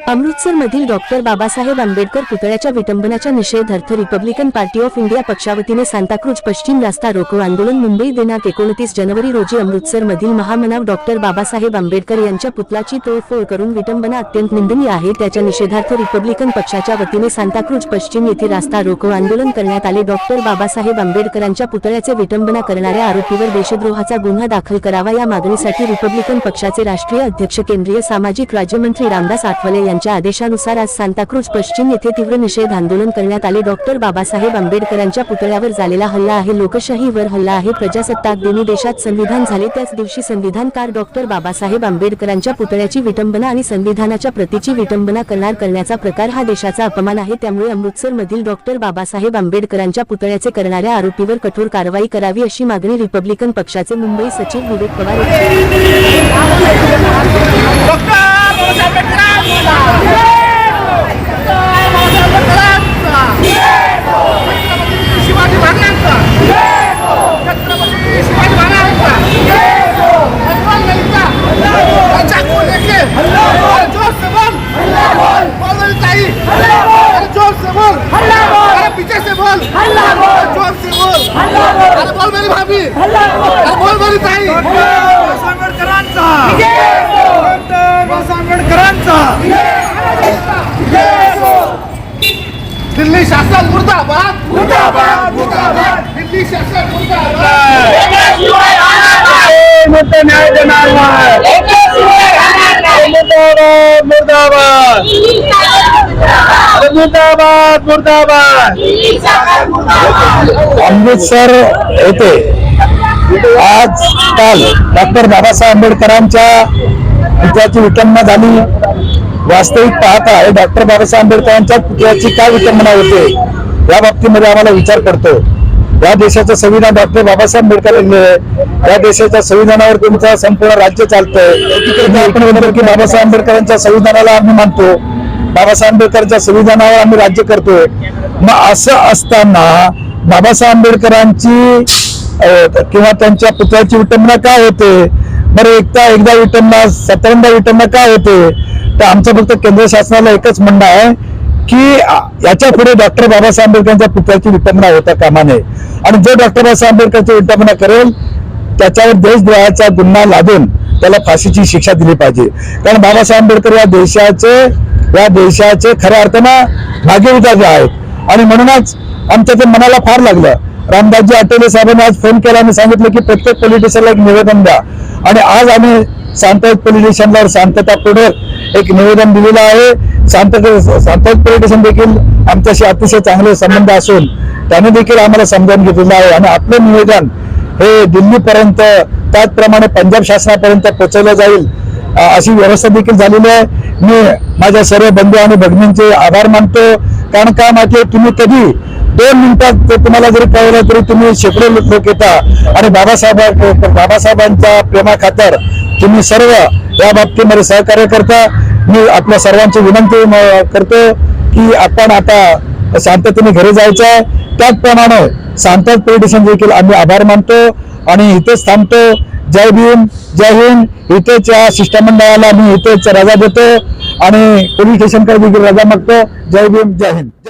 अमृतसरमधील doctor Babasaheb Ambedkar पुतळ्याच्या विटंबनाच्या निषेधार्थ रिपब्लिकन पार्टी ऑफ इंडिया पक्षावतीने सांताक्रूज पश्चिम रास्ता रोको आंदोलन मुंबई दिनांक एकोणतीस जानेवारी रोजी अमृतसरमधील महामनाव डॉक्टर बाबासाहेब आंबेडकर यांच्या पुतळाची तोडफोड करून विटंबना अत्यंत निंदनीय आहे. त्याच्या निषेधार्थ रिपब्लिकन पक्षाच्या वतीने सांताक्रूज पश्चिम येथे रास्ता रोको आंदोलन करण्यात आले. डॉक्टर बाबासाहेब आंबेडकरांच्या पुतळ्याचे विटंबना करणाऱ्या आरोपीवर देशद्रोहाचा गुन्हा दाखल करावा या मागणीसाठी रिपब्लिकन पक्षाचे राष्ट्रीय अध्यक्ष केंद्रीय सामाजिक राज्यमंत्री रामदास आठवले यांच्या आदेशानुसार आज सांताक्रूज पश्चिम येथे तीव्र निषेध आंदोलन करण्यात आले. डॉक्टर बाबासाहेब आंबेडकरांच्या पुतळ्यावर झालेला हल्ला आहे. लोकशाहीवर हल्ला आहे. प्रजासत्ताक दिनी देशात संविधान झाले. त्याच दिवशी संविधानकार डॉक्टर बाबासाहेब आंबेडकरांच्या पुतळ्याची विटंबना आणि संविधानाच्या प्रतीची विटंबना करणार करण्याचा प्रकार हा देशाचा अपमान आहे. त्यामुळे अमृतसर मधील डॉक्टर बाबासाहेब आंबेडकरांच्या पुतळ्याचे करणाऱ्या आरोपीवर कठोर कारवाई करावी अशी मागणी रिपब्लिकन पक्षाचे मुंबई सचिव विवेक पवार डॉक्टर भाभी बोल मेरी ताई आंबेडकरांचा आंबेडकरांचा दिल्ली शासन मुर्दाबाद. मुर्दाबाद मुर्दाबाद. दिल्ली शासन मुर्दाबाद. मुद्दे न्याय देणार मुर्दाबाद मुर्दाबाद. मुर्दाबाद. मुर्दाबाद अमृतसर येथे आज काल डॉक्टर बाबासाहेब आंबेडकरांच्या पुतळ्याची विटंबना झाली. वास्तविक पाहता हे डॉक्टर बाबासाहेब आंबेडकरांच्या पुतळ्याची काय विटंबना होते या बाबतीमध्ये आम्हाला विचार करतो या देशाचं संविधान डॉक्टर बाबासाहेब आंबेडकर लिहिलेलं या देशाच्या संविधानावर तुमचं संपूर्ण राज्य चालतंय. आपण म्हणतो की बाबासाहेब आंबेडकरांच्या संविधानाला आम्ही मानतो. बाबासाहेब आंबेडकरांच्या संविधानावर आम्ही राज्य करतोय. मग असं असताना बाबासाहेब आंबेडकरांची किंवा त्यांच्या पुतळ्याची विटंबना का होते? बरं एकदा एकदा विटंबना सतरंदा विटंबना का होते? तर आमचं फक्त केंद्र शासनाला एकच म्हणणं आहे की याच्यापुढे डॉक्टर बाबासाहेब आंबेडकरांच्या पुतळ्याची विटंबना होता कामा नये आणि जो डॉक्टर बाबासाहेब आंबेडकरची विटंबना करेल त्याच्यावर देशद्रोहाचा गुन्हा लादून त्याला फाशीची शिक्षा दिली पाहिजे. कारण बाबासाहेब आंबेडकर या देशाचे या देशाचे खऱ्या अर्थानं भाग्यविधाते आहेत. आणि म्हणूनच आमच्या ते मनाला फार लागलं. रामदासजी आठवले साहेबांनी आज फोन केला आणि सांगितलं की प्रत्येक पोलीस एक निवेदन द्या. आणि आज आम्ही सांतत पोलीस स्टेशनला शांततापूर्वक एक निवेदन दिलेलं आहे. शांत सांतत देखील आमच्याशी अतिशय चांगले संबंध असून त्याने देखील आम्हाला समजावून घेतलेलं आहे. आणि आपलं निवेदन हे दिल्लीपर्यंत त्याचप्रमाणे पंजाब शासनापर्यंत पोहोचवलं जाईल अशी व्यवस्था देखील झालेली आहे. मी माझ्या सर्व बंधू आणि भगिनींचे आभार मानतो. कारण काय माहिती आहे तुम्ही कधी दोन मिनिटात तुम्हाला जरी कळलं तरी तुम्ही शेकडो लोक येता. आणि बाबासाहेब बाबासाहेबांच्या प्रेमाखातर तुम्ही सर्व या बाबतीमध्ये सहकार्य करता. मी आपल्या सर्वांची विनंती म- करतो की आपण आता शांततेने घरी जायचं आहे. त्याचप्रमाणे शांतत पोलिटिशियन देखील आम्ही आभार मानतो आणि इथेच थांबतो. जय भीम जय हिंद. इथेच या शिष्टमंडळाला मी इथेच रजा देतो आणि पोलीस स्टेशनकडे देखील रजा मागतो. जय भीम जय हिंद.